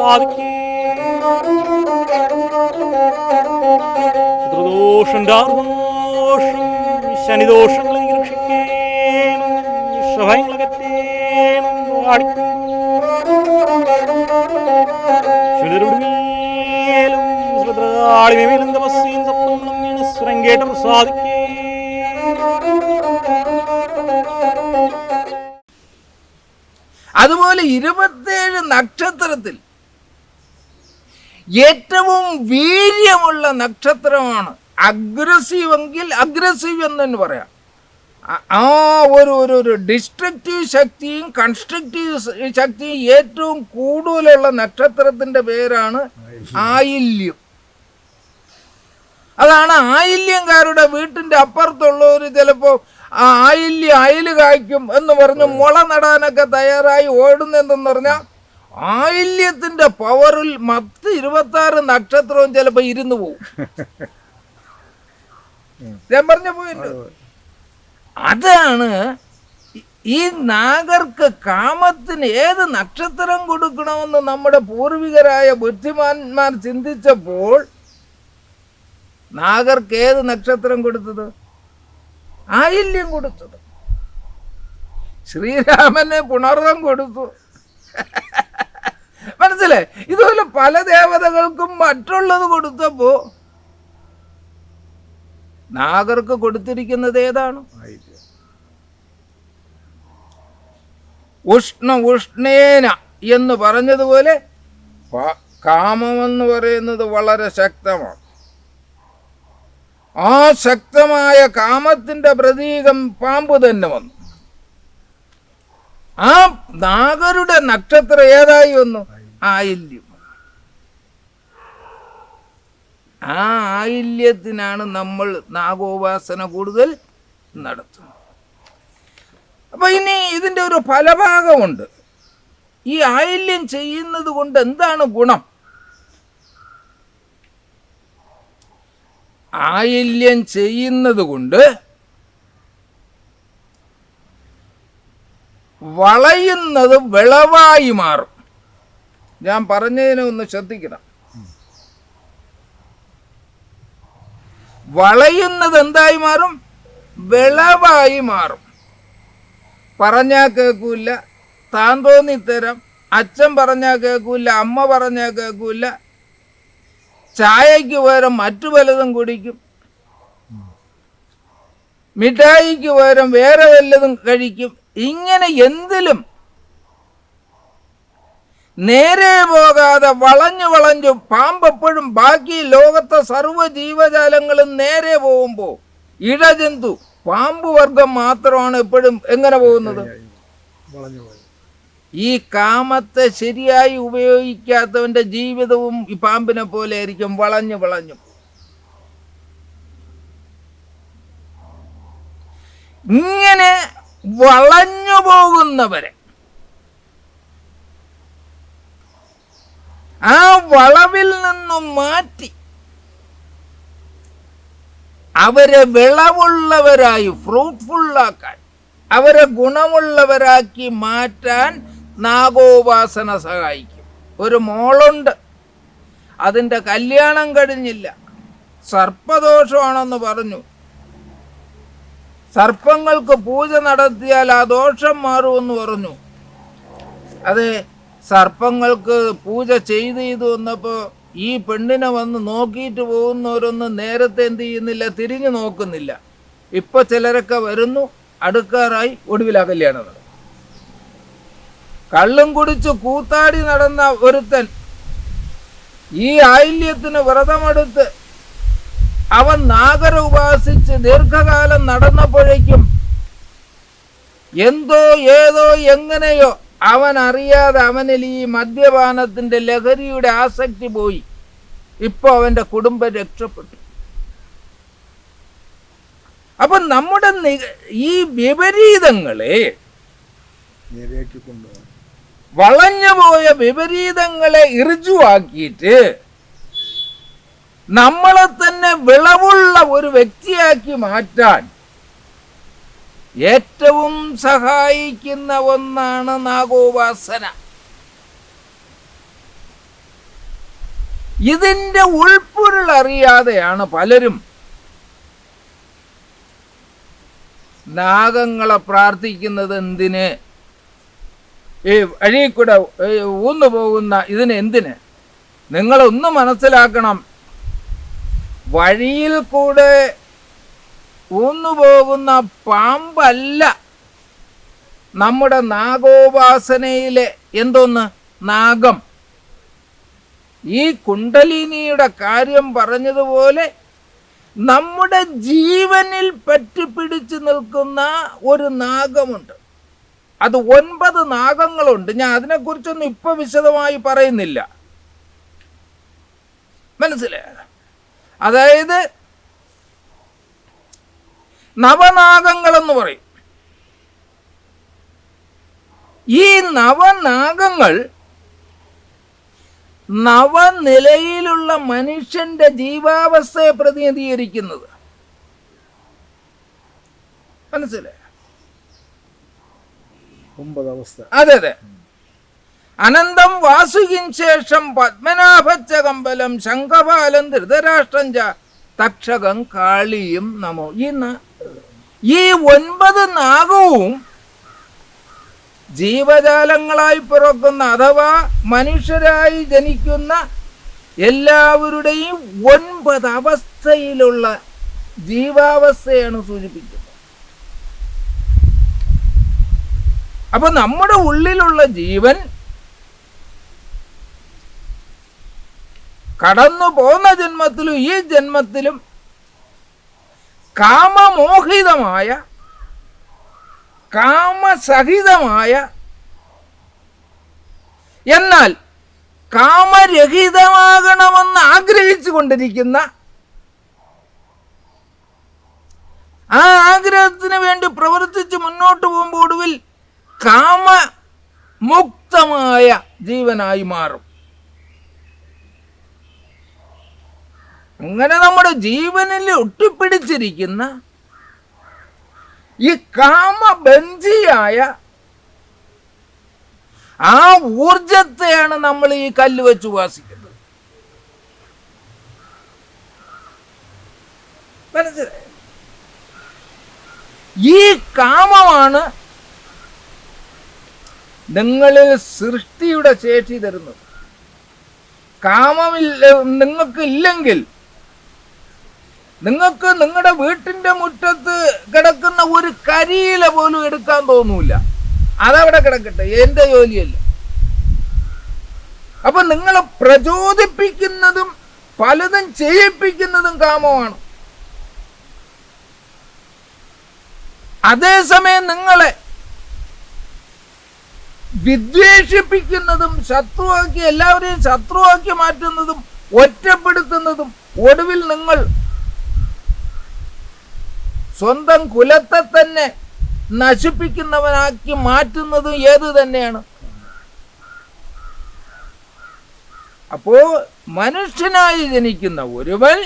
സാധിക്കേ വീണ സ്വരം കേട്ട് പ്രസാദിക്കേ അതുപോലെ ഇരുപത്തേഴ് നക്ഷത്രത്തിൽ ഏറ്റവും വീര്യമുള്ള നക്ഷത്രമാണ്. അഗ്രസീവ് എങ്കിൽ അഗ്രസീവ് എന്ന് തന്നെ പറയാം. ആ- ഒരു ഒരു ഒരു ഡിസ്ട്രക്റ്റീവ് ശക്തിയും കൺസ്ട്രക്റ്റീവ് ശക്തിയും ഏറ്റവും കൂടുതലുള്ള നക്ഷത്രത്തിന്റെ പേരാണ് ആയില്യം. അതാണ് ആയില്യംകാരുടെ വീട്ടിന്റെ അപ്പുറത്തുള്ളവർ ചിലപ്പോൾ ആ ആയില്യ അയിൽ കായ്ക്കും എന്ന് പറഞ്ഞ് മുള നടാനൊക്കെ തയ്യാറായി ഓടുന്നെന്തെന്ന് പറഞ്ഞാൽ ആയില്യത്തിന്റെ പവറിൽ മത്ത് ഇരുപത്തി ആറ് നക്ഷത്രവും ചിലപ്പോൾ ഇരുന്ന് പോവും. ഞാൻ പറഞ്ഞ പോയിന്റ് അതാണ് ഈ നാഗർക്ക് കാമത്തിന് ഏത് നക്ഷത്രം കൊടുക്കണമെന്ന് നമ്മുടെ പൂർവികരായ ബുദ്ധിമാന്മാർ ചിന്തിച്ചപ്പോൾ നാഗർക്ക് ഏത് നക്ഷത്രം കൊടുത്തത്? ആയില്യം കൊടുത്തത് ശ്രീരാമന് പുണർവം കൊടുത്തു. മനസ്സിലെ ഇതുപോലെ പല ദേവതകൾക്കും മറ്റുള്ളത് കൊടുത്തപ്പോ നാഗർക്ക് കൊടുത്തിരിക്കുന്നത് ഏതാണ്? ഉഷ്ണ ഉഷ്ണേന എന്ന് പറഞ്ഞതുപോലെ കാമമെന്ന് പറയുന്നത് വളരെ ശക്തമാണ്. ആ ശക്തമായ കാമത്തിന്റെ പ്രതീകം പാമ്പ് തന്നെ വന്നു. ആ നാഗരുടെ നക്ഷത്രം ഏതായി വന്നു? ആയില്യം. ആ ആയില്യത്തിനാണ് നമ്മൾ നാഗോപാസന കൂടുതൽ നടത്തുന്നത്. അപ്പൊ ഇനി ഇതിന്റെ ഒരു ഫലഭാഗമുണ്ട്. ഈ ആയില്യം ചെയ്യുന്നത് കൊണ്ട് എന്താണ് ഗുണം? ആയില്യം ചെയ്യുന്നത് കൊണ്ട് വളയുന്നത് വിളവായി മാറും. ഞാൻ പറഞ്ഞതിനെ ഒന്ന് ശ്രദ്ധിക്കണം. വളയുന്നത് എന്തായി മാറും? വിളവായി മാറും. പറഞ്ഞാൽ കേൾക്കൂല താൻ തോന്നിത്തരം. അച്ഛൻ പറഞ്ഞാൽ കേൾക്കൂല അമ്മ പറഞ്ഞാൽ കേൾക്കൂല ചായക്ക് പകരം മറ്റു പലതും കുടിക്കും. മിഠായിക്ക് പകരം വേറെ വല്ലതും കഴിക്കും. ഇങ്ങനെ എന്തിലും നേരെ പോകാതെ വളഞ്ഞു വളഞ്ഞു പാമ്പെപ്പോഴും ബാക്കി ലോകത്തെ സർവ ജീവജാലങ്ങളും നേരെ പോകുമ്പോൾ ഇഴജന്തു പാമ്പ് വർഗം മാത്രമാണ് എപ്പോഴും എങ്ങനെ പോകുന്നത്? ഈ കാമത്തെ ശരിയായി ഉപയോഗിക്കാത്തവന്റെ ജീവിതവും ഈ പാമ്പിനെ പോലെ ആയിരിക്കും വളഞ്ഞു വളഞ്ഞു. ഇങ്ങനെ വളഞ്ഞു പോകുന്നവരെ. ആ വളവിൽ നിന്നും മാറ്റി. അവരെ വിളവുള്ളവരായി ഫ്രൂട്ട്ഫുള്ളാക്കാൻ അവരെ ഗുണമുള്ളവരാക്കി മാറ്റാൻ നാഗോപാസന സഹായിക്കും. ഒരു മോളുണ്ട്. അതിന്റെ കല്യാണം കഴിഞ്ഞില്ല. സർപ്പദോഷമാണെന്ന് പറഞ്ഞു. സർപ്പങ്ങൾക്ക് പൂജ നടത്തിയാൽ ആ ദോഷം മാറുമെന്ന് പറഞ്ഞു. അതെ സർപ്പങ്ങൾക്ക് പൂജ ചെയ്ത് ചെയ്ത് വന്നപ്പോൾ ഈ പെണ്ണിനെ വന്ന് നോക്കിയിട്ട് പോകുന്നവരൊന്നും നേരത്തെ എന്ത് ചെയ്യുന്നില്ല തിരിഞ്ഞു നോക്കുന്നില്ല. ഇപ്പോൾ ചിലരൊക്കെ വരുന്നു അടുക്കാറായി ഒടുവിലാ കല്യാണം കള്ളും കുടിച്ച് കൂത്താടി നടന്ന ഒരുത്തൻ ഈ ആയില്യത്തിന് വ്രതമെടുത്ത് അവൻ നാഗര ഉപാസിച്ച് ദീർഘകാലം നടന്നപ്പോഴേക്കും എന്തോ ഏതോ എങ്ങനെയോ അവൻ അറിയാതെ അവനിൽ ഈ മദ്യപാനത്തിന്റെ ലഹരിയുടെ ആസക്തി പോയി. ഇപ്പൊ അവന്റെ കുടുംബം രക്ഷപ്പെട്ടു. അപ്പൊ നമ്മുടെ ഈ വിപരീതങ്ങളെ നേരെയാക്കി വളഞ്ഞുപോയ വിപരീതങ്ങളെ ഇറുജുവാക്കിയിട്ട് നമ്മളെ തന്നെ വിളവുള്ള ഒരു വ്യക്തിയാക്കി മാറ്റാൻ ഏറ്റവും സഹായിക്കുന്ന ഒന്നാണ് നാഗോപാസന. ഇതിന്റെ ഉൾപ്പൊരുൾ അറിയാതെയാണ് പലരും നാഗങ്ങളെ പ്രാർത്ഥിക്കുന്നത് എന്തിന്? ഈ വഴി കൂടെ ഊന്നു പോകുന്ന ഇതിന് എന്തിന്? നിങ്ങളൊന്ന് മനസ്സിലാക്കണം. വഴിയിൽ കൂടെ ഊന്നു പോകുന്ന പാമ്പല്ല നമ്മുടെ നാഗോപാസനയിലെ എന്തോന്ന്? നാഗം. ഈ കുണ്ടലിനിയുടെ കാര്യം പറഞ്ഞതുപോലെ നമ്മുടെ ജീവനിൽ പറ്റിപ്പിടിച്ചു നിൽക്കുന്ന ഒരു നാഗമുണ്ട്. അത് ഒൻപത് നാഗങ്ങളുണ്ട്. ഞാൻ അതിനെക്കുറിച്ചൊന്നും ഇപ്പൊ വിശദമായി പറയുന്നില്ല. മനസ്സിലായ? അതായത് നവനാഗങ്ങളെന്ന് പറയും. ഈ നവനാഗങ്ങൾ നവനിലയിലുള്ള മനുഷ്യന്റെ ജീവാവസ്ഥയെ പ്രതിനിധീകരിക്കുന്നത്. മനസ്സിലായ? ഒമ്പത് അവസ്ഥ അതെ അതെ. അനന്തം വാസുകിൻ ശേഷം പത്മനാഭച്ച കമ്പലം ശംഖപാലം ധൃതരാഷ്ട്രം തക്ഷകം കാളിയും നമോ. ഈ ഈ ഒൻപത് നാഗവും ജീവജാലങ്ങളായി പിറക്കുന്ന അഥവാ മനുഷ്യരായി ജനിക്കുന്ന എല്ലാവരുടെയും ഒൻപത് അവസ്ഥയിലുള്ള ജീവാവസ്ഥയാണ് സൂചിപ്പിക്കുന്നത് അപ്പൊ നമ്മുടെ ഉള്ളിലുള്ള ജീവൻ കടന്നു പോന്ന ജന്മത്തിലും ഈ ജന്മത്തിലും കാമമോഹിതമായ കാമസഹിതമായ എന്നാൽ കാമരഹിതമാകണമെന്ന് ആഗ്രഹിച്ചു കൊണ്ടിരിക്കുന്ന ആ ആഗ്രഹത്തിന് വേണ്ടി പ്രവർത്തിച്ച് മുന്നോട്ട് പോകുമ്പോൾ ഒടുവിൽ കാമമുക്തമായ ജീവനായി മാറും. അങ്ങനെ നമ്മുടെ ജീവനിൽ ഒട്ടിപ്പിടിച്ചിരിക്കുന്ന ഈ കാമബന്ധിയായ ആ ഊർജത്തെയാണ് നമ്മൾ ഈ കല്ല് വെച്ച് ഉപാസിക്കുന്നത്. മനസ്സിലായി? ഈ കാമമാണ് നിങ്ങളിൽ സൃഷ്ടിയുടെ ചേച്ചി തരുന്നത് കാമമില്ല നിങ്ങൾക്ക് ഇല്ലെങ്കിൽ നിങ്ങൾക്ക് നിങ്ങളുടെ വീട്ടിന്റെ മുറ്റത്ത് കിടക്കുന്ന ഒരു കരിയില പോലും എടുക്കാൻ തോന്നൂല. അതവിടെ കിടക്കട്ടെ എന്റെ ജോലിയല്ല. അപ്പൊ നിങ്ങളെ പ്രചോദിപ്പിക്കുന്നതും പലതും ചെയ്യിപ്പിക്കുന്നതും കാമമാണ്. അതേസമയം നിങ്ങളെ വിദ്വേഷിപ്പിക്കുന്നതും ശത്രുവാക്കി എല്ലാവരെയും ശത്രുവാക്കി മാറ്റുന്നതും ഒറ്റപ്പെടുത്തുന്നതും ഒടുവിൽ നിങ്ങൾ സ്വന്തം കുലത്തെ തന്നെ നശിപ്പിക്കുന്നവനാക്കി മാറ്റുന്നതും ഏത് തന്നെയാണ്? അപ്പോ മനുഷ്യനായി ജനിക്കുന്ന ഒരുവൻ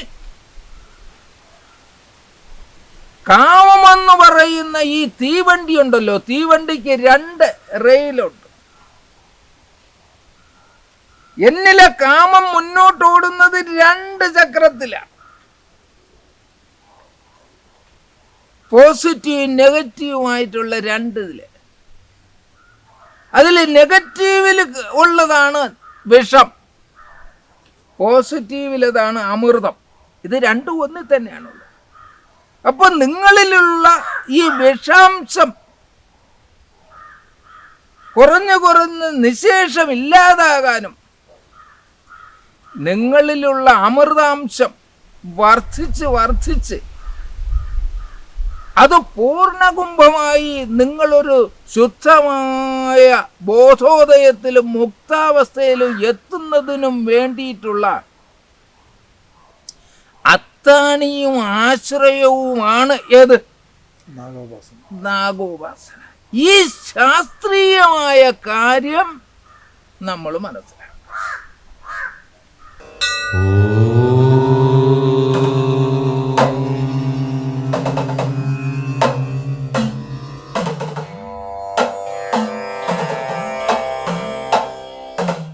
കാമമെന്ന് പറയുന്ന ഈ തീവണ്ടി ഉണ്ടല്ലോ തീവണ്ടിക്ക് രണ്ട് റെയിലുണ്ട്. എന്നിലെ കാമം മുന്നോട്ടോടുന്നത് രണ്ട് ചക്രത്തിലാണ്. പോസിറ്റീവ് നെഗറ്റീവുമായിട്ടുള്ള രണ്ട് അതിൽ നെഗറ്റീവിൽ ഉള്ളതാണ് വിഷം. പോസിറ്റീവിലതാണ് അമൃതം. ഇത് രണ്ടും ഒന്നിൽ തന്നെയാണുള്ളത്. അപ്പൊ നിങ്ങളിലുള്ള ഈ വിഷാംശം കുറഞ്ഞു കുറഞ്ഞ് നിശേഷം ഇല്ലാതാകാനും നിങ്ങളിലുള്ള അമൃതാംശം വർദ്ധിച്ച് വർദ്ധിച്ച് അത് പൂർണകുംഭമായി നിങ്ങളൊരു ശുദ്ധമായ ബോധോദയത്തിലും മുക്താവസ്ഥയിലും എത്തുന്നതിനും വേണ്ടിയിട്ടുള്ള അത്താണിയും ആശ്രയവുമാണ് ഏത്? നാഗോപാസന. ഈ ശാസ്ത്രീയമായ കാര്യം നമ്മൾ മനസ്സിലാക്കണം. Oh.